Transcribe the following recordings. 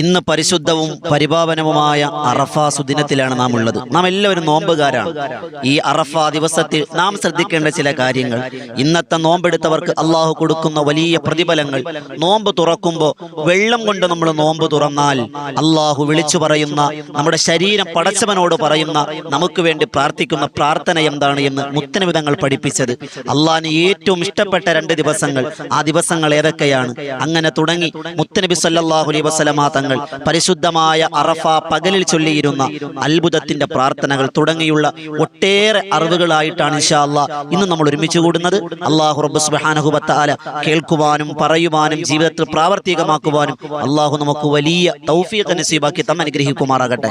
ഇന്ന് പരിശുദ്ധവും പരിപാവനവുമായ അറഫ സുദിനത്തിലാണ് നാം ഉള്ളത്. നാം എല്ലാവരും നോമ്പുകാരാണ്. ഈ അറഫ ദിവസത്തിൽ നാം ശ്രദ്ധിക്കേണ്ട ചില കാര്യങ്ങൾ. ഇന്നത്തെ നോമ്പെടുത്തവർക്ക് അള്ളാഹു കൊടുക്കുന്ന വലിയ പ്രതിഫലങ്ങൾ. നോമ്പ് തുറക്കുമ്പോൾ വെള്ളം കൊണ്ട് നമ്മൾ നോമ്പ് തുറന്നാൽ അള്ളാഹു വിളിച്ചു പറയുന്ന നമ്മുടെ ശരീരം പടച്ചവനോട് പറയുന്ന നമുക്ക് വേണ്ടി പ്രാർത്ഥിക്കുന്ന പ്രാർത്ഥന എന്താണ് എന്ന് മുത്തനവിധങ്ങൾ പഠിപ്പിച്ചത്. അള്ളാഹിന് ഏറ്റവും ഇഷ്ടപ്പെട്ട രണ്ട് ദിവസങ്ങൾ. ആ ദിവസങ്ങൾ ഏതൊക്കെയാണ്? അങ്ങനെ തുടങ്ങി മുത്തനബി സല്ലാഹുലി അലൈഹി വസല്ലമ തങ്ങൾ പരിശുദ്ധമായ അറഫ പകലിൽ ചൊല്ലിയിരുന്ന അത്ഭുതത്തിന്റെ പ്രാർത്ഥനകൾ തുടങ്ങിയുള്ള ഒട്ടേറെ അറിവുകളായിട്ടാണ് ഇൻഷാല്ല ഇന്ന് നമ്മൾ ഒരുമിച്ച് കൂടുന്നത്. അള്ളാഹു റബ്ബ് സുബാനഹുബത്താല കേൾക്കുവാനും പറയുവാനും ജീവിതത്തിൽ പ്രാവർത്തികമാക്കുവാനും അള്ളാഹു നമുക്ക് വലിയ തൗഫീഖ് നസീബാക്കി തം അനുഗ്രഹിക്കുമാറാകട്ടെ.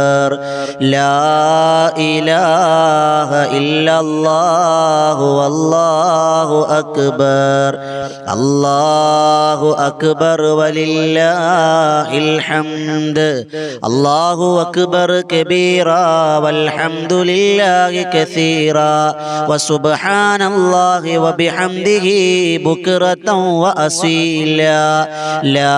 ഹംദ് അല്ലാഹു അക്ബർ അല്ലാഹു അക്ബർ അല്ലാഹു അക്ബർ ലാ ഇലാഹ ഇല്ലല്ലാഹു അല്ലാഹു അക്ബർ അല്ലാഹു അക്ബർ വലില്ലാഹിൽ ഹംദ് അല്ലാഹു അക്ബർ കബീറ വൽഹംദുലില്ലാഹി കസീറ വസുബ്ഹാനല്ലാഹി വബിഹംദിഹി ബുക്റതൻ വഅസീല ലാ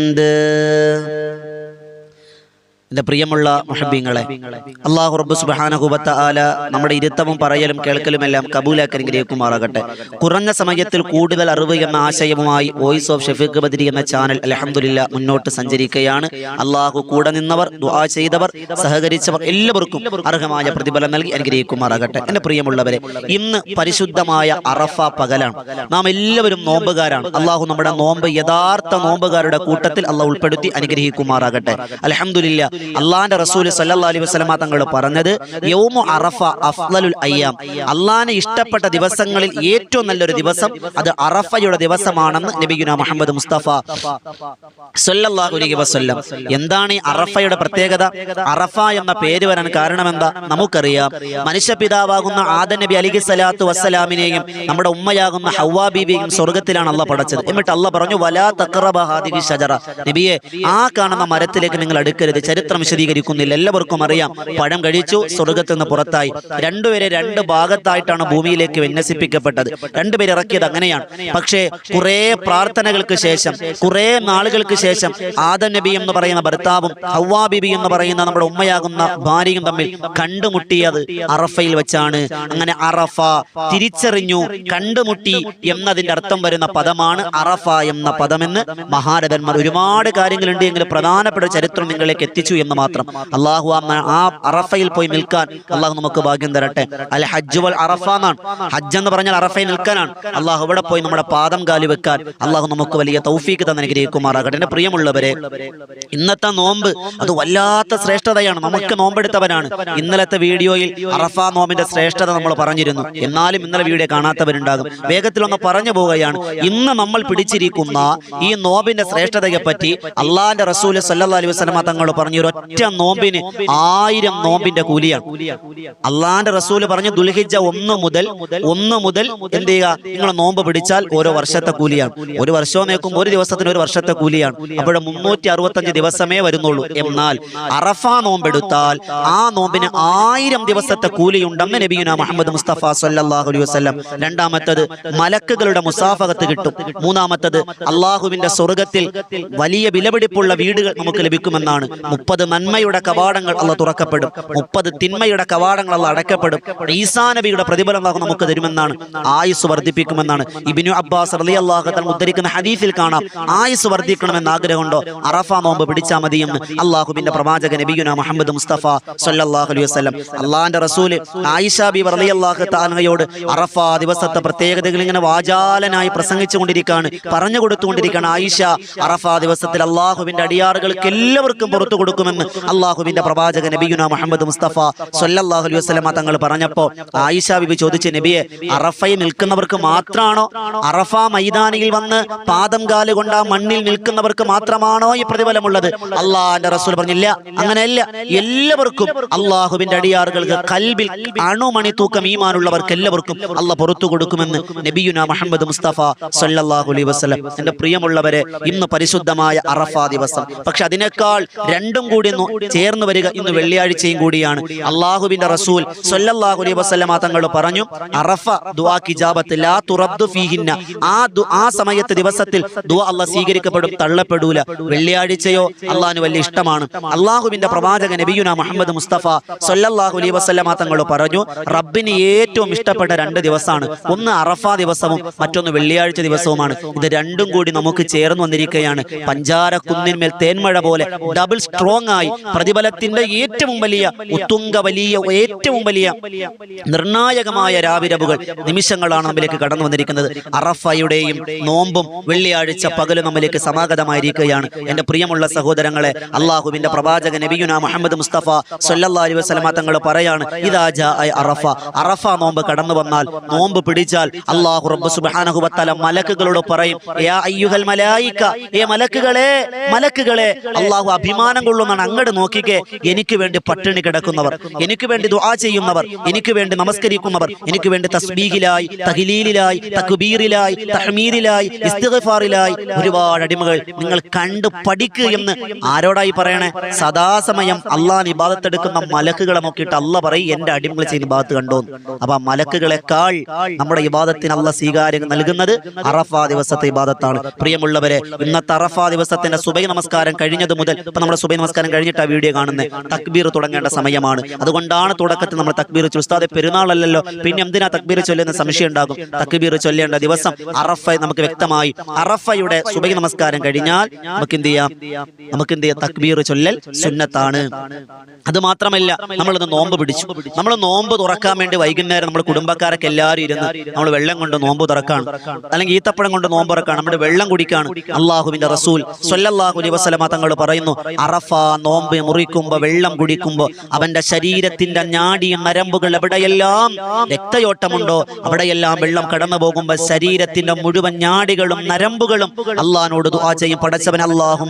ഹംദ് എന്റെ പ്രിയമുള്ള മുഹബീങ്ങളെ അള്ളാഹു റബ്ബ് സുബാനഹുബത്ത ആല നമ്മുടെ ഇരുത്തവും പറയലും കേൾക്കലും എല്ലാം കബൂലാക്കി അനുഗ്രഹിക്കുമാറാകട്ടെ. കുറഞ്ഞ സമയത്തിൽ കൂടുതൽ അറിവ് എന്ന ആശയവുമായി വോയിസ് ഓഫ് ഷെഫീഖ് ബദരി എന്ന ചാനൽ അലഹമുല്ല മുന്നോട്ട് സഞ്ചരിക്കുകയാണ്. അള്ളാഹു കൂടെ നിന്നവർ ദുആ ചെയ്തവർ സഹകരിച്ചവർ എല്ലാവർക്കും അർഹമായ പ്രതിഫലം നൽകി അനുഗ്രഹിക്കുമാറാകട്ടെ. എന്റെ പ്രിയമുള്ളവരെ ഇന്ന് പരിശുദ്ധമായ അറഫ പകലാണ്. നാം എല്ലാവരും നോമ്പുകാരാണ്. അള്ളാഹു നമ്മുടെ നോമ്പ് യഥാർത്ഥ നോമ്പുകാരുടെ കൂട്ടത്തിൽ അള്ളാഹ് ഉൾപ്പെടുത്തി അനുഗ്രഹിക്കുമാറാകട്ടെ. അലഹമുല്ല അള്ളാന്റെ റസൂൽ സല്ലാ അലൈഹി വസ്ലമ തങ്ങൾ പറഞ്ഞത് യൗമു അറഫ അഫ്ലലുൽ അയ്യാം. അള്ളാനെ ഇഷ്ടപ്പെട്ട ദിവസങ്ങളിൽ ഏറ്റവും നല്ലൊരു ദിവസം അത് അറഫയുടെ ദിവസമാണെന്ന് നബിഗുന മുഹമ്മദ് മുസ്തഫ സല്ലല്ലാഹു അലൈഹി വസല്ലം. എന്താണ് ഈ അറഫയുടെ പ്രത്യേകത? അറഫ എന്ന പേര് വരാൻ കാരണം എന്താ? നമുക്കറിയാം. മനുഷ്യപിതാവാകുന്ന ആദൻ നബി അലിഹി സലാത്തു വസ്സലാമിനെയും നമ്മുടെ ഉമ്മയാകുന്ന ഹവ്വാ ബീബിയെയും സ്വർഗത്തിലാണ് അള്ള പടച്ചത്. എന്നിട്ട് അള്ള പറഞ്ഞു വലാ തഖറബ ഹാദിഹി ഷജറ നബിയെ ആ കാണുന്ന മരത്തിലേക്ക് നിങ്ങൾ അടുക്കരുത്. ചരിത്രം വിശദീകരിക്കുന്നില്ല. എല്ലാവർക്കും അറിയാം. പഴം കഴിച്ചു സ്വർഗത്തിൽ നിന്ന് പുറത്തായി. രണ്ടുപേരെ രണ്ട് ഭാഗത്തായിട്ടാണ് ഭൂമിയിലേക്ക് വിന്യസിപ്പിക്കപ്പെട്ടത്. രണ്ടുപേരെ ഇറക്കിയത് അങ്ങനെയാണ്. പക്ഷേ കുറെ പ്രാർത്ഥനകൾക്ക് ശേഷം കുറെ നാളുകൾക്ക് ശേഷം ആദം നബി എന്ന് പറയുന്ന ഭർത്താവും ഹവാ ബിബി എന്ന് പറയുന്ന നമ്മുടെ ഉമ്മയാകുന്ന ഭാര്യയും തമ്മിൽ കണ്ടുമുട്ടിയത് അറഫയിൽ വെച്ചാണ്. അങ്ങനെ അറഫ തിരിച്ചറിഞ്ഞു കണ്ടുമുട്ടി എന്നതിന്റെ അർത്ഥം വരുന്ന പദമാണ് അറഫ എന്ന പദമെന്ന് മഹാരഥന്മാർ ഒരുപാട് കാര്യങ്ങളുണ്ട്. എങ്കിൽ പ്രധാനപ്പെട്ട ചരിത്രം നിങ്ങളിലേക്ക് എത്തിച്ചു എന്ന് മാത്രം. അള്ളാഹു ആ അറഫയിൽ പോയി നിൽക്കാൻ അള്ളാഹു നമുക്ക് ഭാഗ്യം തരട്ടെ. അൽ ഹജ്ജ് വൽ അറഫ എന്നാണ്. ഹജ്ജ് എന്ന് പറഞ്ഞാൽ അറഫയിൽ നിൽക്കാനാണ്. അള്ളാഹു ഇവിടെ പോയി നമ്മുടെ പാദം കാലി വെക്കാൻ അള്ളാഹു നമുക്ക് വലിയ തൗഫീക്ക് തന്നെ ഗ്രഹിക്കുമാറാകട്ടെ എന്റെ പ്രിയമുള്ളവരെ ഇന്നത്തെ നോമ്പ് അത് വല്ലാത്ത ശ്രേഷ്ഠതയാണ്. നമുക്ക് നോമ്പെടുത്തവനാണ്. ഇന്നലത്തെ വീഡിയോയിൽ അറഫ നോമ്പിന്റെ ശ്രേഷ്ഠത നമ്മൾ പറഞ്ഞിരുന്നു. എന്നാലും ഇന്നലെ വീഡിയോ കാണാത്തവരുണ്ടാകും. വേഗത്തിൽ ഒന്ന് പറഞ്ഞു പോവുകയാണ്. ഇന്ന് നമ്മൾ പിടിച്ചിരിക്കുന്ന ഈ നോമ്പിന്റെ ശ്രേഷ്ഠതയെ പറ്റി അള്ളാന്റെ റസൂൽ സല്ലാ അലൈഹി വസല്ലമ തങ്ങൾ പറഞ്ഞു ഒരൊറ്റ നോമ്പിന് ആയിരം നോമ്പിന്റെ കൂലിയാണ്. അള്ളാന്റെ റസൂൽ പറഞ്ഞു ദുൽഹിജ ഒന്ന് മുതൽ ഒന്ന് മുതൽ എന്ത് ചെയ്യുക? നിങ്ങൾ നോമ്പ് പിടിച്ചാൽ ഓരോ വർഷത്തെ കൂലിയാണ്. ഒരു വർഷവും നോക്കുമ്പോൾ ഒരു ദിവസത്തിന് ഒരു വർഷത്തെ കൂലിയാണ്. അപ്പോൾ മുന്നൂറ്റി അറുപത്തഞ്ച് ദിവസമേ വരുന്നുള്ളൂ. എന്നാൽ അറഫ നോമ്പെടുത്താൽ ആ നോമ്പിന് ആയിരം ദിവസത്തെ കൂലിയുണ്ടെന്ന് നബിയുന മുഹമ്മദ് മുസ്തഫ സല്ലല്ലാഹു അലൈഹി വസല്ലം രണ്ടാമത്തത് മലക്കുകളുടെ മുസാഫകത്ത് കിട്ടും. മൂന്നാമത്തത് അള്ളാഹുവിന്റെ സ്വർഗത്തിൽ വലിയ വിലപിടിപ്പുള്ള വീടുകൾ നമുക്ക് ലഭിക്കുമെന്നാണ് മുപ്പത് നന്മയുടെ കവാടങ്ങൾ അല്ല തുറക്കപ്പെടും. മുപ്പത് തിന്മയുടെ കവാടങ്ങൾ അല്ല അടക്കപ്പെടും ഈസാ നബിയുടെ പ്രതിഫലം അല്ലാഹു നമുക്ക് തരുമെന്നാണ്. ആയുസ് വർദ്ധിപ്പിക്കുമെന്നാണ്. ഇബിനു അബ്ബാസ് അലി അള്ളാഹു ഉദ്ധരിക്കുന്ന ഹദീഫിൽ കാണാം. ആയുസ് വർദ്ധിക്കണമെന്ന് ആഗ്രഹമുണ്ടോ? അറഫ നോമ്പ് പിടിച്ചാൽ മതിയെന്ന് അള്ളാഹുബിന്റെ പ്രവാചക നബിയുന മുഹമ്മദ് മുസ്തഫ സല്ലല്ലാഹു അലൈഹി വസ്ലം അള്ളാഹിന്റെ റസൂൽ ആയിഷ ബി റലി അള്ളാഹു താലയോട് അറഫ ദിവസത്തെ പ്രത്യേകതകൾ ഇങ്ങനെ വാചാലനായി പ്രസംഗിച്ചു കൊണ്ടിരിക്കുകയാണ് പറഞ്ഞു കൊടുത്തുകൊണ്ടിരിക്കുകയാണ് ആയിഷ അറഫ ദിവസത്തിൽ അള്ളാഹുവിന്റെ അടിയാറുകൾക്ക് എല്ലാവർക്കും പുറത്തു കൊടുക്കുമെന്ന് അള്ളാഹുവിന്റെ പ്രവാചക നബിയുന മുഹമ്മദ് മുസ്തഫ സൊല്ലാഹു അലൈഹി വസല്ലമ തങ്ങൾ പറഞ്ഞപ്പോ ആയിഷ ബിബി ചോദിച്ചു നബിയെ അറഫയിൽ നിൽക്കുന്നവർക്ക് മാത്രമാണോ അറഫ മൈതാനിയിൽ വന്ന് പാദം കാൽ കൊണ്ട് ആ മണ്ണിൽ നിൽക്കുന്നവർക്ക് മാത്രമാണോ ഈ പ്രതിഫലമുള്ളത്? അള്ളാഹിന്റെ റസൂൽ പറഞ്ഞില്ല അങ്ങനെയല്ല. എല്ലാവർക്കും അള്ളാഹുവിന്റെ അടിയാറുകൾക്ക് കൽബിൽ അണുമണി തൂക്കം ഈമാനുള്ളവർക്ക് എല്ലാവർക്കും അള്ള പുറത്തു കൊടുക്കുമെന്ന് നബിയുന മുഹമ്മദ് മുസ്തഫ സല്ലല്ലാഹു അലൈഹി വസല്ലം. എന്റെ പ്രിയമുള്ളവരെ ഇന്ന് പരിശുദ്ധമായ അറഫ ദിവസം. പക്ഷെ അതിനേക്കാൾ രണ്ടും കൂടി ചേർന്ന് വരിക ഇന്ന് വെള്ളിയാഴ്ചയും കൂടിയാണ്. അള്ളാഹുബിന്റെ റസൂൽ സല്ലല്ലാഹു അലൈഹി വസല്ലമ തങ്ങൾ പറഞ്ഞു അറഫ ദുആ കിജാബത്ത് ലാ ഫീഹിന്ന. ആ ആ സമയത്ത് ദിവസത്തിൽ ദുആ അള്ളാഹ് സ്വീകരിക്കപ്പെടും തള്ളപ്പെടൂല. വെള്ളിയാഴ്ചയോ അള്ളാഹിന് വലിയ ഇഷ്ടമാണ്. അള്ളാഹുവിന്റെ പ്രവാചക നബിയുന മുഹമ്മദ് മുസ്തഫ സല്ലല്ലാഹു അലൈഹി വസല്ലമ തങ്ങൾ പറഞ്ഞു റബ്ബിന് ഏറ്റവും ഇഷ്ടപ്പെട്ട രണ്ട് ദിവസമാണ്. ഒന്ന് അറഫ ദിവസവും മറ്റൊന്ന് വെള്ളിയാഴ്ച ദിവസവുമാണ്. ഇത് രണ്ടും കൂടി നമുക്ക് ചേർന്ന് വന്നിരിക്കുകയാണ്. പഞ്ചാര കുന്നിന്മേൽ തേന്മഴ പോലെ ഡബിൾ സ്ട്രോങ് ആയി പ്രതിഫലത്തിന്റെ ഏറ്റവും വലിയ ഉത്തുങ്ക വലിയ ഏറ്റവും വലിയ നിർണായകമായ രാവിരവുകൾ നിമിഷങ്ങളാണ് നമ്മിലേക്ക് കടന്നു വന്നിരിക്കുന്നത്. അറഫയുടെയും നോമ്പും വെള്ളിയാഴ്ച പകലും നമ്മിലേക്ക് സമാഗതമായിരിക്കുകയാണ്. എന്റെ പ്രിയമുള്ള സഹോദരങ്ങളെ അള്ളാഹുവിന്റെ പ്രവാചക നബിയുന മുഹമ്മദ് മുസ്തഫ സല്ലല്ലാഹു വസ്ലമ തങ്ങൾ പറയാണ് ഇതാജ അറഫ. അറഫ. നോമ്പ് കടന്നു വന്നാൽ നോമ്പ് പിടിച്ചാൽ അള്ളാഹു റബ്ബ് സുബ്ഹാനഹു വതആല മലക്കുകളോട് പറയും ഏ മലക്കുകളെ മലക്കുകളെ. അള്ളാഹു അഭിമാനം കൊള്ളുന്നതാണ് അങ്ങോട്ട് നോക്കിക്കേ. എനിക്ക് വേണ്ടി പട്ടിണി കിടക്കുന്നവർ എനിക്ക് വേണ്ടി ദുആ ചെയ്യുന്നവർ എനിക്ക് വേണ്ടി നമസ്കരിക്കുന്നവർ എനിക്ക് വേണ്ടി തസ്ബീഹിലായി തഹ്ലീലിലായി തക്ബീറിലായി തഹ്മീദിലായി ഇസ്തിഗ്ഫാറിലായി ഒരുപാട് അടിമകൾ നിങ്ങൾ കണ്ട് പഠിക്കുക എന്ന് ആരോടായി പറയണേ? സദാസമയം അള്ളാഹ് ഇബാദത്തെടുക്കുന്ന മലക്കുകളെ നോക്കിയിട്ട് അല്ല പറയും എന്റെ അടിമകൾ ചെയ്യുന്ന ഇബാദത്ത് കണ്ടോ അപ്പൊ ആ മലക്കുകളെക്കാൾ നമ്മുടെ ഇബാദത്തിന് അല്ല സ്വീകാര്യം നൽകുന്നത് അറഫ ദിവസത്തെ ഇബാദത്താണ്. പ്രിയമുള്ളവരെ ഇന്നത്തെ അറഫ ദിവസത്തിന്റെ സുബൈ നമസ്കാരം കഴിഞ്ഞത് മുതൽ ഇപ്പൊ നമ്മുടെ സുബൈ നമസ്കാരം കഴിഞ്ഞിട്ട് ആ വീഡിയോ കാണുന്നത് തക്ബീർ തുടങ്ങേണ്ട സമയമാണ്. അതുകൊണ്ടാണ് തുടക്കത്തിൽ നമ്മൾ തക്ബീർ ഉസ്താദെ പെരുന്നാളല്ലല്ലോ. പിന്നെ എന്തിനാ തക്ബീർ ചൊല്ലുന്ന സംശയം ഉണ്ടാകും? തക്ബീർ ചൊല്ലേണ്ട ദിവസം അറഫ നമുക്ക് വ്യക്തമായി അറഫയുടെ സുബൈ നമസ്കാരം കഴിഞ്ഞാൽ നമുക്ക് എന്ത് ചെയ്യാം? നമുക്ക് എന്ത് ചെയ്യാം? തക്ബീർ ചൊല്ലൽ സുന്നത്താണ്. അത് മാത്രമല്ല നമ്മളിന്ന് നോമ്പ് പിടിച്ചു. നമ്മൾ നോമ്പ് തുറക്കാൻ വേണ്ടി വൈകുന്നേരം നമ്മുടെ കുടുംബക്കാരൊക്കെ എല്ലാവരും ഇരുന്ന് നമ്മൾ വെള്ളം കൊണ്ട് നോമ്പ് തുറക്കാണ്. അല്ലെങ്കിൽ ഈത്തപ്പഴം കൊണ്ട് നോമ്പ് തുറക്കാണ്. നമ്മുടെ വെള്ളം കുടിക്കാണ്. അള്ളാഹുവിന്റെ റസൂൽ സൊല്ലാഹു അലൈഹി വസല്ലമ തങ്ങൾ പറയുന്നു അറഫ നോമ്പ് മുറിക്കുമ്പോ വെള്ളം കുടിക്കുമ്പോ അവന്റെ ശരീരത്തിന്റെ ഞാടി നരമ്പുകൾ എവിടെയെല്ലാം രക്തയോട്ടമുണ്ടോ അവിടെയെല്ലാം വെള്ളം കടന്നു പോകുമ്പോ ശരീരത്തിന്റെ മുഴുവൻ ഞാടികളും നരമ്പുകളും അള്ളഹാനോട് ദുആ ചെയ്യും. പടച്ചവൻ അള്ളാഹും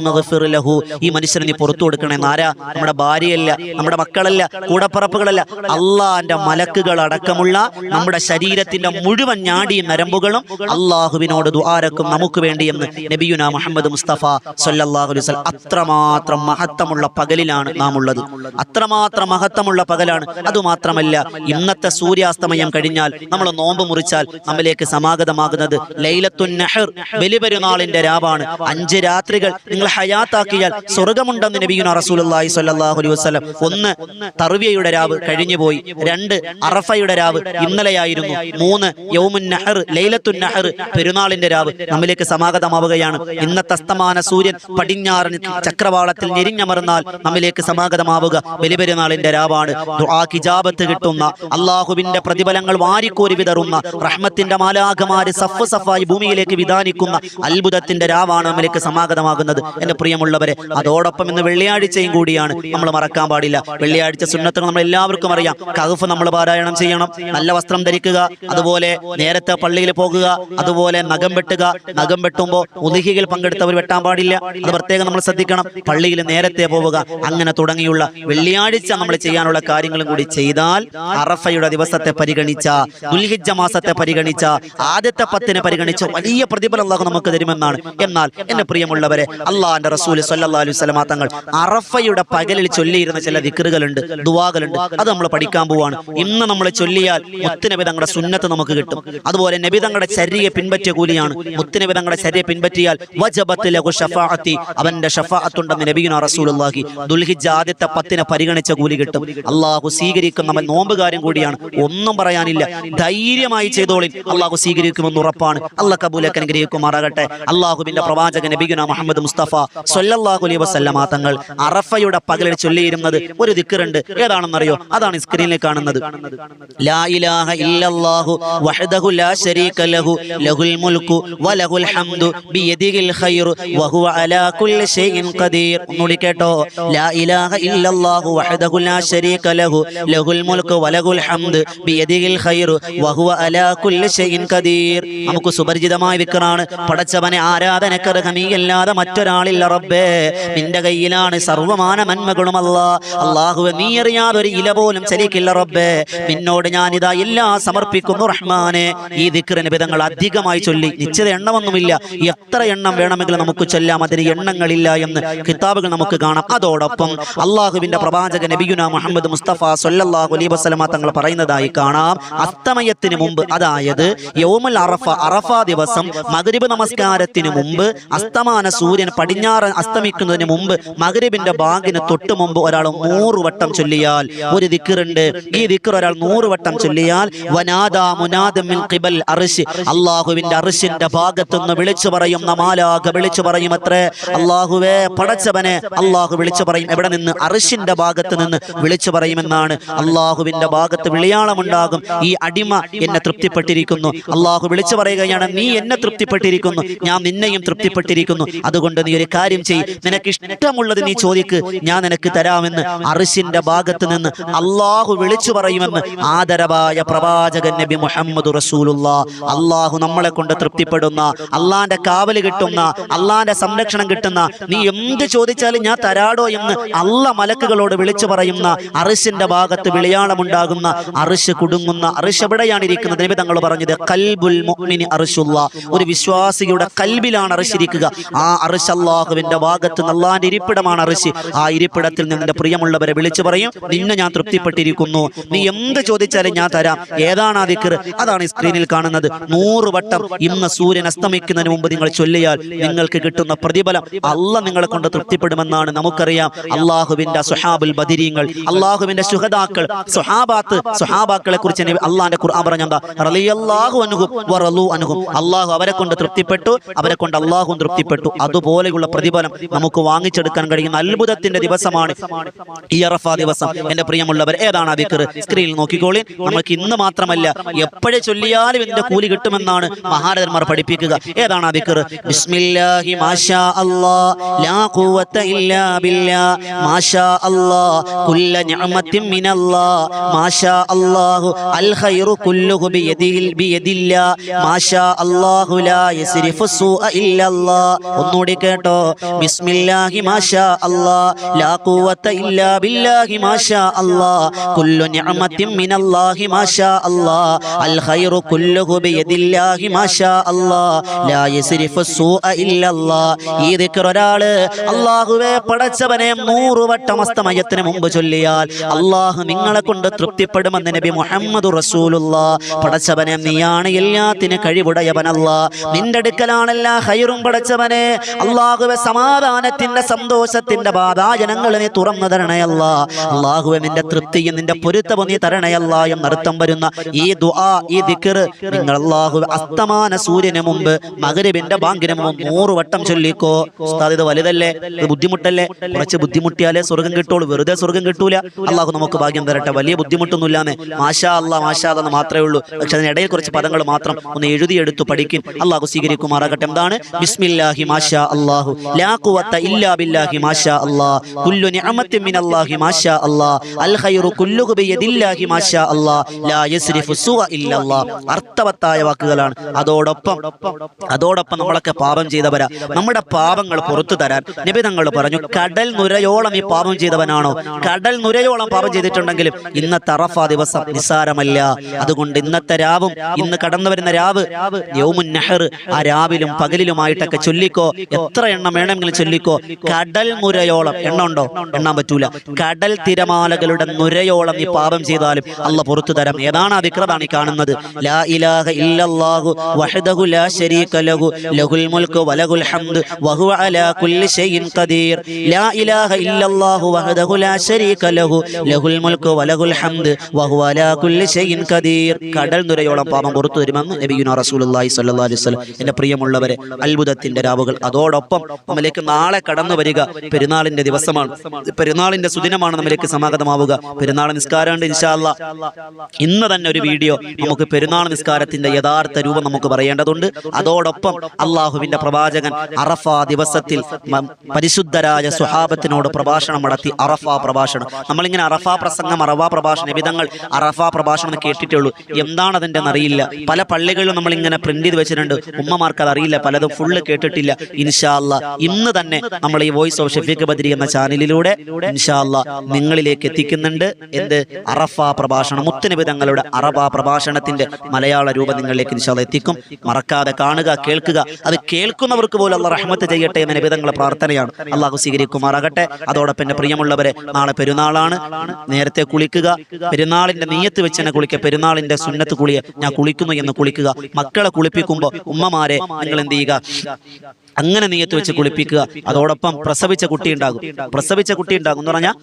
ലഹു. ഈ മനുഷ്യനെ നീ പുറത്തു കൊടുക്കണേ. നാരാ നമ്മുടെ ഭാര്യയല്ല നമ്മുടെ മക്കളല്ല കൂടപ്പറപ്പുകളല്ല. അള്ളാന്റെ മലക്കുകൾ അടക്കമുള്ള നമ്മുടെ ശരീരത്തിന്റെ മുഴുവൻ ഞാടിയും നരമ്പുകളും അള്ളാഹുവിനോട് ദുആരക്കും നമുക്ക് വേണ്ടിയെന്ന് നബിയുന മുഹമ്മദ് മുസ്തഫ സല്ലല്ലാഹു അലൈഹി വസല്ലം അത്രമാത്രം മഹത്വമുള്ള പകലിലാണ് നാം ഉള്ളത് അത്രമാത്രം മഹത്വമുള്ള പകലാണ്. അതുമാത്രമല്ല ഇന്നത്തെ സൂര്യാസ്തമയം കഴിഞ്ഞാൽ നമ്മൾ നോമ്പ് മുറിച്ചാൽ നമ്മിലേക്ക് സമാഗതമാകുന്നത് ലൈലത്തു നഹർ ബലിപെരുന്നാളിന്റെ രാവാണ്. അഞ്ച് രാത്രികൾ നിങ്ങൾ ഹയാത്താക്കിയാൽ സ്വർഗമുണ്ടെന്ന് നബിയുന റസൂലുള്ളാഹി സ്വല്ലല്ലാഹു അലൈഹി വസല്ലം. ഒന്ന് തർവിയയുടെ രാവ് കഴിഞ്ഞുപോയി. രണ്ട് അറഫയുടെ രാവ് ഇന്നലെയായിരുന്നു. മൂന്ന് യൗമുൻ നഹർ ലൈലത്തു നഹർ പെരുന്നാളിന്റെ രാവ് നമ്മിലേക്ക് സമാഗതമാവുകയാണ്. ഇന്നത്തെ അസ്തമാന സൂര്യൻ പടിഞ്ഞാറൻ ചക്രവാളത്തിൽ ഞെരിഞ്ഞമർന്നാൽ നമ്മിലേക്ക് സമാഗതമാവുക. ബലിപെരുന്നാളിന്റെ രാവാണ്. ദുആ കിജാബത്ത് കിട്ടുന്ന അള്ളാഹുവിന്റെ പ്രതിഫലങ്ങൾ വാരിക്കോരി വിതറുന്ന റഹ്മത്തിന്റെ മാലാഖമാര് സഫ് സഫായി ഭൂമിയിലേക്ക് വിധാനിക്കുന്ന അത്ഭുതത്തിന്റെ രാവാണ് നമ്മിലേക്ക് സമാഗതമാകുന്നത്. എന്റെ പ്രിയമുള്ളവരെ അതോടൊപ്പം ഇന്ന് വെള്ളിയാഴ്ചയും കൂടിയാണ്. നമ്മൾ മറക്കാൻ പാടില്ല. വെള്ളിയാഴ്ച സുന്നത്തുകൾ നമ്മൾ എല്ലാവർക്കും അറിയാം. കഹഫ് നമ്മൾ പാരായണം ചെയ്യണം. നല്ല വസ്ത്രം ധരിക്കുക. അതുപോലെ നേരത്തെ പള്ളിയിൽ പോകുക. അതുപോലെ നഖം വെട്ടുക. നഖം വെട്ടുമ്പോൾ ഉദിഹികൾ പങ്കെടുത്തവർ വെട്ടാൻ പാടില്ല. അത് പ്രത്യേകം നമ്മൾ ശ്രദ്ധിക്കണം. പള്ളിയിൽ നേരത്തെ പോവുക. അങ്ങനെ തുടങ്ങിയുള്ള വെള്ളിയാഴ്ച നമ്മൾ ചെയ്യാനുള്ള കാര്യങ്ങളും കൂടി ചെയ്താൽ അറഫയുടെ ദിവസത്തെ പരിഗണിച്ച ദുൽഹിജ്ജ മാസത്തെ പരിഗണിച്ച ആദ്യത്തെ പത്തിനെ പരിഗണിച്ച വലിയ പ്രതിഫലം അള്ളാഹു നമുക്ക് തരുമെന്നാണ്. എന്നാൽ എന്റെ പ്രിയമുള്ളവരെ അള്ളാഹിന്റെ റസൂൽ സല്ലല്ലാഹു അലൈഹി വസല്ലമ തങ്ങൾ അറഫയുടെ പകലിൽ ചൊല്ലിയിരുന്ന ചില ദിക്റുകളുണ്ട് ദുവാകളുണ്ട്. അത് നമ്മൾ പഠിക്കാൻ പോവാണ്. ഇന്ന് നമ്മൾ ചൊല്ലിയാൽ മുത്തുനബി തങ്ങളുടെ സുന്നത്ത് നമുക്ക് കിട്ടും. അതുപോലെ നബി തങ്ങളുടെ ചര്യയെ പിൻപറ്റിയ കൂലിയാണ്. മുത്തുനബി തങ്ങളുടെ ചര്യ പിൻപറ്റിയാൽ അവന്റെ ഷഫാഅത്തുണ്ടെന്ന് നബീന റസൂൽ റസൂലുള്ളാഹി ദുൽഹിജ് ആദ്യത്തെ പത്തിനെ പരിഗണിച്ച കൂലി കിട്ടും. അള്ളാഹു സ്വീകരിക്കുന്നവൻ നോമ്പുകാരൻ കൂടിയാണ്. ഒന്നും പറയാനില്ല. ധൈര്യമായി ചെയ്തോളി അള്ളാഹു സ്വീകരിക്കുമെന്ന് ഉറപ്പാണ്. അള്ളാഹ് കബൂലൊക്കെ അനുഗ്രഹിക്കുമാറാകട്ടെ. അള്ളാഹുബിന്റെ പ്രവാചകൻ നബിഗുന മുഹമ്മദ് മുസ്തഫ സൊല്ലാഹു അലൈ വസല്ലമ തങ്ങൾ അറഫയുടെ പകലിൽ ചൊല്ലിയിരുന്നത് ഒരു ദിക്കറുണ്ട് ഏതാണെന്നറിയോ? അതാണ് സ്ക്രീനിൽ കാണുന്നത്. ലാ ഇലാഹ ഇല്ലല്ലാഹു വഹ്ദഹു ലാ ലഹു ലഹുൽ വലഹുൽ ഹംദു അലാ ഷൈഇൻ ഖദീർ. ഒന്നുകൂടി കേട്ടോ. ലാ ഇലാഹ ഇല്ലല്ലാഹു വഹദഹു ലഹുൽ വലഹുൽ ഹംദു ഖൈറു അലാ ഖദീർ. നമുക്ക് സുപരിചിതമായ വിക്റാണ്. പടച്ചവനെ ആരാധനക്കർഹമീയല്ലാതെ മറ്റൊരാളില്ല റബ്ബേ. നിന്റെ കയ്യിലാണ് സർവമാന നന്മകളും അല്ല. അള്ളാഹുവെ നീ അറിയാതെ ഒരു ഇല പോലും ചലിക്കില്ല റബ്ബേ. നിന്നോട് ഞാനിതാ എല്ലാം സമർപ്പിക്കുന്നു റഹ്മാനെ. ഈ ദിക്റിന് വിധങ്ങൾ അധികമായി ചൊല്ലി. നിശ്ചിത എണ്ണമൊന്നുമില്ല. എത്ര എണ്ണം വേണമെങ്കിലും നമുക്ക് ചൊല്ലാം. അതിന് എണ്ണങ്ങളില്ല എന്ന് കിതാബുകൾ നമുക്ക് കാണാം അതോടൊപ്പം അള്ളാഹുവിന്റെ പ്രവാചക നബിയുന മുഹമ്മദ് മുസ്തഫ സൊല്ലാഹു അലൈഹി വസ്ലമ തങ്ങൾ പറയുന്നതായി കാണാം. അസ്തമയത്തിന് മുമ്പ് അതായത് യോമൽ അറഫ അറഫ ദിവസം മഗ്രിബ് നമസ്കാരത്തിന് മുമ്പ് അസ്തമാന സൂര്യൻ പടിഞ്ഞാറ് അസ്തമിക്കുന്നതിന് മുമ്പ് മകരിബിന്റെ ബാഗിന് തൊട്ടു മുമ്പ് ഒരാൾ നൂറ് വട്ടം ചൊല്ലിയാൽ ഒരു ദിക്കറുണ്ട് ഈ ദിക്കർ ഒരാൾ നൂറ് വട്ടം ചൊല്ലിയാൽ വനാദാ അള്ളാഹുവിന്റെ അറിശിന്റെ ഭാഗത്തുനിന്ന് വിളിച്ചു പറയുന്ന മാലാഖ വിളിച്ചു പറയും അത്രേ. അള്ളാഹുവേ പടച്ചവനെ അള്ളാഹു വിളിച്ചു പറയും എവിടെ നിന്ന്? അർശിന്റെ ഭാഗത്ത് നിന്ന് വിളിച്ചു പറയുമെന്നാണ്. അള്ളാഹുവിന്റെ ഭാഗത്ത് വിളിയാളമുണ്ടാകും. ഈ അടിമ എന്നെ തൃപ്തിപ്പെട്ടിരിക്കുന്നു. അള്ളാഹു വിളിച്ചു പറയുകയാണ് നീ എന്നെ തൃപ്തിപ്പെട്ടിരിക്കുന്നു. ഞാൻ നിന്നെയും തൃപ്തിപ്പെട്ടിരിക്കുന്നു. അതുകൊണ്ട് നീ ഒരു കാര്യം ചെയ് നിനക്ക് ഇഷ്ടമുള്ളത് നീ ചോദിക്ക്. ഞാൻ നിനക്ക് തരാമെന്ന് അർശിന്റെ ഭാഗത്ത് നിന്ന് അള്ളാഹു വിളിച്ചു പറയുമെന്ന് ആദരവായ പ്രവാചകൻ നബി മുഹമ്മദ് റസൂലുള്ള. അള്ളാഹു നമ്മളെ കൊണ്ട് തൃപ്തിപ്പെടുന്ന അള്ളാന്റെ കാവൽ കിട്ടുന്ന അള്ളാന്റെ സംരക്ഷണം കിട്ടുന്ന നീ എന്ത് ചോദിച്ചാലും ഞാൻ തരാടോ എന്ന് അള്ള മലക്കുകളോട് വിളിച്ചു പറയുന്ന അറിശിന്റെ ഭാഗത്ത് വിളിയാളമുണ്ടാകുന്ന അറിശ് കുടുങ്ങുന്ന അറിശ് എവിടെയാണ് ഇരിക്കുന്നത്? നബി തങ്ങൾ പറഞ്ഞത് കൽബുൽ മുഅ്മിനി അറിശുള്ള ഒരു വിശ്വാസിയുടെ കൽബിലാണ് അറിശിരിക്കുക ആ അറിശ് അള്ളാഹുവിന്റെ ഭാഗത്ത് നല്ലാന്റെ ഇരിപ്പിടമാണ് അറിശ് ആ ഇരിപ്പിടത്തിൽ നിന്റെ പ്രിയമുള്ളവരെ വിളിച്ചു പറയും. നിന്നെ ഞാൻ തൃപ്തിപ്പെട്ടിരിക്കുന്നു. നീ എന്ത് ചോദിച്ചാലും ഞാൻ തരാം. ഏതാണ് ആ ദിക്കർ അതാണ് ഈ സ്ക്രീനിൽ കാണുന്നത്. നൂറ് വട്ടം ഇന്ന് സൂര്യൻ അസ്തമിക്കുന്നതിന് മുമ്പ് നിങ്ങൾ ചൊല്ലിയാൽ നിങ്ങൾക്ക് കിട്ടുന്ന പ്രതിഫലം അല്ല നിങ്ങളെ കൊണ്ട് തൃപ്തിപ്പെടുമെന്നാണ് നമുക്കറിയാം അള്ളാഹുവിന്റെ സുഹാബുൽ ബദിരീങ്ങൾ അള്ളാഹുവിന്റെ സുഹദാക്കൾ സുഹാബാത്ത് സുഹാബാക്കളെ കുറിച്ച് അള്ളാന്റെ ഖുർആൻ പറഞ്ഞെന്താ? റളിയല്ലാഹു അൻഹും വറളു അൻഹും അള്ളാഹു അവരെ കൊണ്ട് തൃപ്തിപ്പെട്ടു അവരെ കൊണ്ട് അള്ളാഹും തൃപ്തിപ്പെട്ടു. അതുപോലെയുള്ള പ്രതിഫലം നമുക്ക് വാങ്ങിച്ചെടുക്കാൻ കഴിയുന്ന അത്ഭുതത്തിന്റെ ദിവസമാണ് ഈ അറഫ ദിവസം. എന്റെ പ്രിയമുള്ളവർ ഏതാണ് ആ സ്ക്രീനിൽ നോക്കിക്കോളി. നമുക്ക് ഇന്ന് മാത്രമല്ല എപ്പോഴേ ചൊല്ലിയാലും ഇതിന്റെ കൂലി കിട്ടുമെന്നാണ് മഹാരഥന്മാർ പഠിപ്പിക്കുക. ഏതാണ് ആ ബിസ്മില്ലാഹി മാഷാ അല്ലാ ലാ ഖുവത ഇല്ലാ ബില്ലാ മാഷാ അല്ലാ കുല്ല നിഅമത്തിൻ മിനല്ലാ. മാഷാ അല്ലാഹു അൽ ഖൈറു കുല്ലുഹു ബിയദിൽ ബിയദില്ലാ. മാഷാ അല്ലാഹു ലാ യസ്രിഫു സൂഅ ഇല്ലല്ലാ. ഒന്നുകൂടി കേട്ടോ. ബിസ്മില്ലാഹി മാഷാ അല്ലാ. ലാ ഖുവത ഇല്ലാ മാഷാ അല്ലാ. കുല്ലു നിഅമത്തിൻ മിനല്ലാഹി മാഷാ അല്ലാ. അൽ ഖൈറു കുല്ലുഹു ബിയദില്ലാഹി മാഷാ അല്ലാ. ലാ യസ്രിഫു സൂഅ ഇല്ലല്ലാ. ഈ ദിക്ർ ഒരാൾ അല്ലാഹുവേ പടച്ചവനെ നൂറ് വട്ടം അസ്തമയത്തിന് മുമ്പ് ചൊല്ലിയാൽ അള്ളാഹു നിങ്ങളെ കൊണ്ട് തൃപ്തിപ്പെടുമെന്ന് നബി മുഹമ്മദ് റസൂലുള്ള. പടച്ചവനെ നീയാണ് എല്ലാത്തിന് കഴിവുടയവനല്ല. നിന്റെ അടുക്കലാണെല്ലാ ഹൈറും പടച്ചവനെ. അള്ളാഹുവെ സമാധാനത്തിന്റെ സന്തോഷത്തിന്റെ ബാധാജനങ്ങൾ തുറന്നു തരണയല്ല. അള്ളാഹുവെ നിന്റെ തൃപ്തിയും നിന്റെ പൊരുത്തവും നീ തരണയല്ല എന്നർത്ഥം വരുന്ന ഈ ദുആ ഈ ദിക്കർ നിങ്ങൾ അള്ളാഹു അസ്തമാന സൂര്യന് മുമ്പ് മകരവിന്റെ ബാങ്കിന് മുമ്പ് നൂറ് വട്ടം ചൊല്ലിക്കോ. ഉസ്താദ് ഇത് വലുതല്ലേ? ഇത് ബുദ്ധിമുട്ടല്ലേ? കുറച്ച് ബുദ്ധിമുട്ടിയാലേ സ്വർഗം കിട്ടുള്ളൂ വെറുതെ സ്വർഗം കിട്ടൂല അള്ളാഹു നമുക്ക് ഭാഗ്യം തരട്ടെ. വലിയ ബുദ്ധിമുട്ടൊന്നുമില്ലാന്ന് മാഷാ അല്ല മാഷാ എന്ന് മാത്രമേ ഉള്ളൂ. പക്ഷെ അതിനിടയിൽ കുറച്ച് പദങ്ങൾ മാത്രം ഒന്ന് എഴുതിയെടുത്ത് പഠിക്കും. അള്ളാഹു സ്വീകരിക്കുമാറാകട്ടെ എന്താണ്? ബിസ്മില്ലാഹി മാഷാ അല്ലാഹു. ലാ ഖുവത ഇല്ലാ ബില്ലാഹി മാഷാ അല്ലാ. കുല്ലു നിഅമത്തിൻ മിനല്ലാഹി മാഷാ അല്ലാ. അൽ ഖൈറു കുല്ലുഹു ബിയദില്ലാഹി മാഷാ അല്ലാ. ലാ യസ്രിഫു സുഅ ഇല്ലല്ലാ അർത്ഥവത്തായ വാക്കുകളാണ്. അതോടൊപ്പം അതോടൊപ്പം നമ്മളൊക്കെ പാപം ചെയ്തവരാ. നമ്മുടെ പാപങ്ങൾ പുറത്തു തരാൻ നിബിതങ്ങൾ പറഞ്ഞു കടൽ നുരയോളം ഈ പാപം ചെയ്തവനാണോ? കടൽ നുരയോളം പാപം ചെയ്തിട്ടുണ്ടെങ്കിലും ഇന്നത്തെ അറഫ ദിവസം നിസ്സാരമല്ല. അതുകൊണ്ട് ഇന്നത്തെ രാവും ഇന്ന് കടന്നു വരുന്ന രാവ് യൗമുൻ നെഹർ ആ രാവിലും പകലിലുമായിട്ടൊക്കെ ചൊല്ലിക്കോ. എത്ര എണ്ണം വേണമെങ്കിലും ചൊല്ലിക്കോ. കടൽ നുരയോളം. എണ്ണ ഉണ്ടോ? എണ്ണാൻ പറ്റൂല. കടൽ തിരമാലകളുടെ നുരയോളം ഈ പാപം ചെയ്താലും അല്ല പുറത്തു തരാം. ഏതാണ് ആ വിക്രതാണ് ഈ കാണുന്നത്? ലാ ഇലാഹ ഇല്ലല്ലാഹു ലാ ശരീക ലഹു. ലഹുൽ വലഹുൽ ഹംദ് അലാ ഖദീർ. ലാ ഇലാഹ ഇല്ലല്ലാഹു വഹദഹു ലാ ശരീക ലഹു. ലഹുൽ മുൽക്കു വലഹുൽ ഹംദ് വഹുവ അലാ കുല്ലി ഷൈഇൻ ഖദീർ. കടൽ നുരയോളം പാപം പുറത്തു വരുമെന്ന് നബിയുന റസൂലുള്ളാഹി സ്വല്ലല്ലാഹു അലൈഹി വസല്ലം എന്റെ പ്രിയമുള്ളവരെ അത്ഭുതത്തിന്റെ രാവുകൾ. അതോടൊപ്പം നമ്മിലേക്ക് നാളെ കടന്നു വരിക പെരുന്നാളിന്റെ ദിവസമാണ്. പെരുന്നാളിന്റെ സുദിനമാണ് നമ്മിലേക്ക് സമാഗതമാവുക. പെരുന്നാൾ നിസ്കാരമുണ്ട് ഇൻഷാല്ല ഇന്ന് തന്നെ ഒരു വീഡിയോ നമുക്ക് പെരുന്നാൾ നിസ്കാരത്തിന്റെ യഥാർത്ഥ രൂപം നമുക്ക് പറയേണ്ടതുണ്ട്. അതോടൊപ്പം അള്ളാഹുവിന്റെ പ്രവാചകൻ അറഫ ദിവസത്തിൽ പരിശുദ്ധരായ സുഹാബത്തിനോട് പ്രഭാഷണം നടത്തി അറഫ പ്രഭാഷണം. നമ്മളിങ്ങനെ അറഫ പ്രസംഗം അറഫ പ്രഭാഷണം വിധങ്ങൾ അറഫ പ്രഭാഷണം കേട്ടിട്ടുള്ളൂ. എന്താണ് അതിന്റെ അറിയില്ല. പല പള്ളികളിലും നമ്മളിങ്ങനെ പ്രിന്റ് ചെയ്ത് വെച്ചിട്ടുണ്ട്. ഉമ്മമാർക്ക് അത് അറിയില്ല. പലതും ഫുള്ള് കേട്ടിട്ടില്ല. ഇൻഷാല്ല ഇന്ന് തന്നെ നമ്മൾ ഈ വോയിസ് ഓഫ് ഷഫീഖ് ബദ്രി എന്ന ചാനലിലൂടെ ഇൻഷാല്ല നിങ്ങളിലേക്ക് എത്തിക്കുന്നുണ്ട്. എന്ത്? അറഫ പ്രഭാഷണം. മുത്തനബി തങ്ങളുടെ അറബ പ്രഭാഷണത്തിന്റെ മലയാള രൂപം നിങ്ങളിലേക്ക് ഇൻഷാല്ല എത്തിക്കും. മറക്കാതെ കാണുക കേൾക്കുക. അത് കേൾക്കുന്നവർക്ക് പോലും അള്ള റഹ്മത്ത് ചെയ്യട്ടെ എന്ന നബിതങ്ങളുടെ പ്രാർത്ഥനയാണ്. അള്ളാഹു സ്വീകരിക്കുമാറാകട്ടെ അതോടൊപ്പം എന്റെ പ്രിയമുള്ളവരെ നാളെ പെരുന്നാളാണ്. നേരത്തെ കുളിക്കുക. പെരുന്നാളിന്റെ നീയത്ത് വെച്ച് തന്നെ കുളിക്കുക. പെരുന്നാളിന്റെ സുന്നത്ത് കുളിയെ ഞാൻ കുളിക്കുന്നു എന്ന് കുളിക്കുക. മക്കളെ കുളിപ്പിക്കുമ്പോൾ ഉമ്മമാരെ നിങ്ങൾ എന്ത് ചെയ്യുക? അങ്ങനെ നീയത്ത് വെച്ച് കുളിപ്പിക്കുക. അതോടൊപ്പം പ്രസവിച്ച കുട്ടി ഉണ്ടാകും. പ്രസവിച്ച കുട്ടി ഉണ്ടാകും എന്ന് പറഞ്ഞാൽ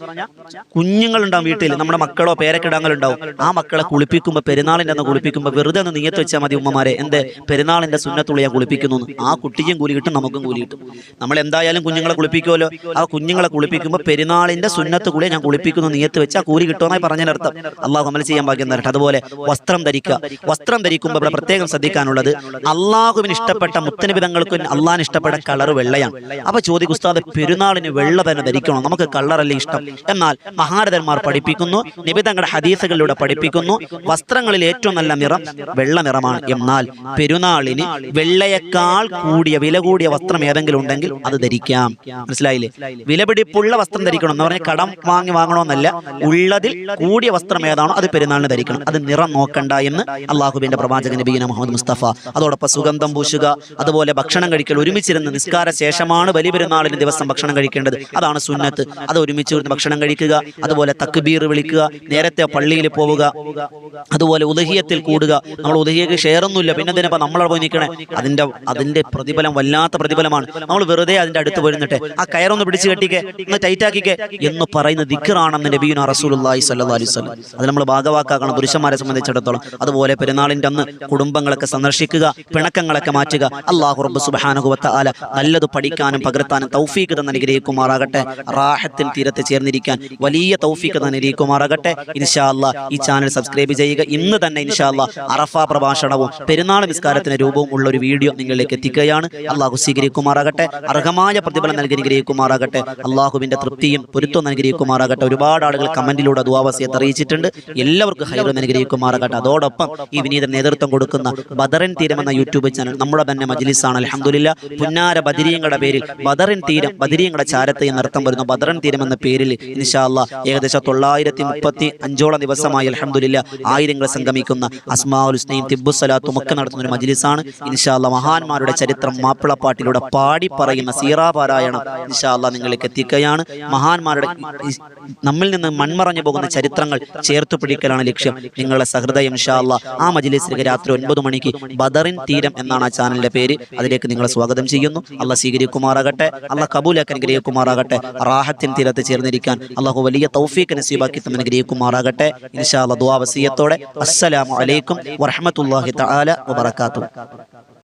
കുഞ്ഞുങ്ങൾ ഉണ്ടാവും വീട്ടിൽ. നമ്മുടെ മക്കളോ പേരക്കിടാങ്ങൾ ഉണ്ടാവും. ആ മക്കളെ കുളിപ്പിക്കുമ്പോൾ പെരുന്നാളിന്റെ അന്ന് കുളിപ്പിക്കുമ്പോൾ വെറുതെ ഒന്ന് നീയത്ത് വെച്ചാൽ മതി ഉമ്മമാരെ. എന്ത്? പെരുന്നാളിന്റെ സുന്നത്തുള്ള ഞാൻ കുളിപ്പിക്കുന്നു. ആ കുട്ടിക്കും കൂലി കിട്ടും നമുക്കും കൂലി കിട്ടും. നമ്മൾ എന്തായാലും കുഞ്ഞുങ്ങളെ കുളിപ്പിക്കുമല്ലോ. ആ കുഞ്ഞുങ്ങളെ കുളിപ്പിക്കുമ്പോൾ പെരുന്നാളിന്റെ സുന്നത്ത് കൂടി ഞാൻ കുളിപ്പിക്കുന്നു. നീയത്ത് വെച്ചാൽ കൂലി കിട്ടുമെന്നായി പറഞ്ഞതിനർത്ഥം അള്ളാഹു അമൽ ചെയ്യാൻ ഭാഗ്യം തരട്ടെ അതുപോലെ വസ്ത്രം ധരിക്കുക. വസ്ത്രം ധരിക്കുമ്പോൾ ഇവിടെ പ്രത്യേകം ശ്രദ്ധിക്കാനുള്ളത് അള്ളാഹുവിന് ഇഷ്ടപ്പെട്ട മുത്തനിബിതങ്ങൾക്ക് അള്ളാഹിന് ഇഷ്ടപ്പെട്ട കളർ വെള്ളയാണ്. അപ്പൊ ചോദിക്കും ഉസ്താദ് പെരുന്നാളിന് വെള്ള തന്നെ ധരിക്കണം. നമുക്ക് കളർ കളറല്ലേ ഇഷ്ടം? എന്നാൽ മഹാരഥന്മാർ പഠിപ്പിക്കുന്നു. നിബിതങ്ങളുടെ ഹദീസുകളിലൂടെ പഠിപ്പിക്കുന്നു. വസ്ത്രങ്ങളിൽ ഏറ്റവും നല്ല നിറം വെള്ള നിറമാണ് എന്നാൽ പെരുന്നാളിന് വെള്ളയേക്കാൾ കൂടിയ വില കൂടിയ വസ്ത്രം ഏതെങ്കിലും ഉണ്ടെങ്കിൽ അത് ധരിക്കാം. മനസ്സിലായില്ലേ? വിലപിടിപ്പുള്ള വസ്ത്രം ധരിക്കണം എന്ന് പറഞ്ഞാൽ കടം വാങ്ങി വാങ്ങണമെന്നല്ല. ഉള്ളതിൽ കൂടിയ വസ്ത്രം ഏതാണോ അത് പെരുന്നാളിന് ധരിക്കണം. അത് നിറം നോക്കണ്ട എന്ന് അള്ളാഹുബിന്റെ പ്രവാചകൻ നബീന മുഹമ്മദ് മുസ്തഫ. അതോടൊപ്പം സുഗന്ധം പൂശുക അതുപോലെ ഭക്ഷണം കഴിക്കൽ ഒരുമിച്ചിരുന്ന് നിസ്കാര ശേഷമാണ് ബലിപെരുന്നാളിന് ദിവസം ഭക്ഷണം കഴിക്കേണ്ടത്. അതാണ് സുന്നത്ത്. അത് ഒരുമിച്ച് ഇരുന്ന് ഭക്ഷണം കഴിക്കുക അതുപോലെ തക്ബീർ വിളിക്കുക നേരത്തെ പള്ളിയിൽ പോവുക അതുപോലെ ഉദഹിയത്തിൽ കൂടുക. നമ്മൾ ഉദഹിയക്ക് ഷെയറൊന്നുമില്ല. പിന്നെ എന്തിനാ നമ്മളവിടെ പോയി നിൽക്കണേ? അതിന്റെ അതിന്റെ പ്രതിഫലം വല്ലാത്ത പ്രതിഫലമാണ്. നമ്മൾ വെറുതെ അതിന്റെ അടുത്ത് വരുന്നിട്ട് ആ കയറൊന്ന് പിടിച്ച് കെട്ടിക്കെ ഒന്ന് ടൈറ്റ് ആക്കിക്കെ എന്ന് പറയുന്ന ദിക്കറാണെന്ന് നബീന റസൂലുള്ളാഹി സ്വല്ലല്ലാഹു അലൈഹി അത് നമ്മൾ ഭാഗവാക്കാക്കണം പുരുഷന്മാരെ സംബന്ധിച്ചിടത്തോളം. അതുപോലെ പെരുന്നാളിന്റെ അന്ന് കുടുംബങ്ങളൊക്കെ സന്ദർശിക്കുക പിണക്കങ്ങളൊക്കെ മാറ്റുക. അള്ളാഹു റബ്ബ് വതആല നല്ലത് പഠിക്കാനും പകർത്താനും തൗഫീഖ് തന്നെ അനുഗ്രഹിക്കുമാറാകട്ടെ. റാഹത്തിൽ തീരത്ത് ചേർന്നിരിക്കാൻ വലിയ തൗഫീഖ് തന്നെ അനുഗ്രഹിക്കുമാറാകട്ടെ. ഇൻഷാല്ല ഈ ചാനൽ സബ്സ്ക്രൈബ് ചെയ്യുക. ഇന്ന് തന്നെ ഇൻഷാല്ല അറഫ പ്രഭാഷണവും പെരുന്നാൾ നിസ്കാരത്തിന് രൂപവും ഉള്ള ഒരു വീഡിയോ നിങ്ങളിലേക്ക് എത്തിക്കുകയാണ്. അള്ളാഹു സ്വീകരിക്കുമാറാകട്ടെ. അർഹമായ പ്രതിഫലം നൽകി അനുഗ്രഹിക്കുമാറാകട്ടെ. അള്ളാഹുവിന്റെ തൃപ്തിയും പൊരുത്തം അനുഗ്രഹിക്കുമാറാകട്ടെ ഒരുപാട് ആളുകൾ കമന്റിലൂടെ ദുവാവസിയത്ത് അറിയിച്ചിട്ടുണ്ട്. എല്ലാവർക്കും ഹൈറും അനുഗ്രഹിക്കുമാറാകട്ടെ അതോടൊപ്പം ഈ വിനീത നേതൃത്വം കൊടുക്കുന്ന ബദറൻ തീരം എന്ന യൂട്യൂബ് ചാനൽ നമ്മുടെ തന്നെ മജ്ലിസാണ് അലഹമുല്ല പുന്നാര ബദിരിയങ്ങളുടെ പേരിൽ ബദറിൻ തീരം ബദിരിയങ്ങളുടെ ചാരത്ത് എന്ന് അർത്ഥം വരുന്ന. ബദറൻ തീരം എന്ന പേരിൽ ഇൻഷാല്ല ഏകദേശം തൊള്ളായിരത്തി മുപ്പത്തി അഞ്ചോളം ദിവസമായി അലഹമുല്ല ആയിരങ്ങൾ സംഗമിക്കുന്ന അസ്മാഉൽ ഹുസ്നയും തിബുസലാത്തും ഒക്കെ നടത്തുന്ന ഒരു മജിലിസാണ്. ഇൻഷാല്ല മഹാന്മാരുടെ ചരിത്രം മാപ്പിളപ്പാട്ടിലൂടെ പാടി പറയുന്ന സീറാ പാരായണം ഇൻഷാല്ല നിങ്ങളിലേക്ക് എത്തിക്കുകയാണ്. മഹാന്മാരുടെ നമ്മിൽ നിന്ന് മൺമറഞ്ഞു പോകുന്ന ചരിത്രങ്ങൾ ചേർത്ത് പിടിക്കലാണ് ലക്ഷ്യം. നിങ്ങളുടെ സഹൃദയം ഇൻഷാല്ല ആ മജിലിസിലേക്ക് രാത്രി ഒൻപത് മണിക്ക് ബദറിൻ തീരം എന്നാണ് ആ ചാനലിന്റെ പേര്. അതിലേക്ക് നിങ്ങളെ സ്വാഗതം ചെയ്യുന്നു. അല്ല സ്വീകരിക്കുമാറാകട്ടെ. അല്ല കബൂലാക്കി അനുഗ്രഹിക്കുമാറാകട്ടെ റാഹത്തിൻ തീരത്ത് ചേർന്നിരിക്കാൻ അള്ളാഹു വലിയ തൗഫീഖ് നസീബാക്കി തന്നെ അനുഗ്രഹിക്കുമാറാകട്ടെ ഇൻഷാ അല്ലാ ദുആ വസിയത്തോടെ. അസ്സലാമു അലൈക്കും വറഹ്മത്തുള്ളാഹി തആല വബറകാതുഹു.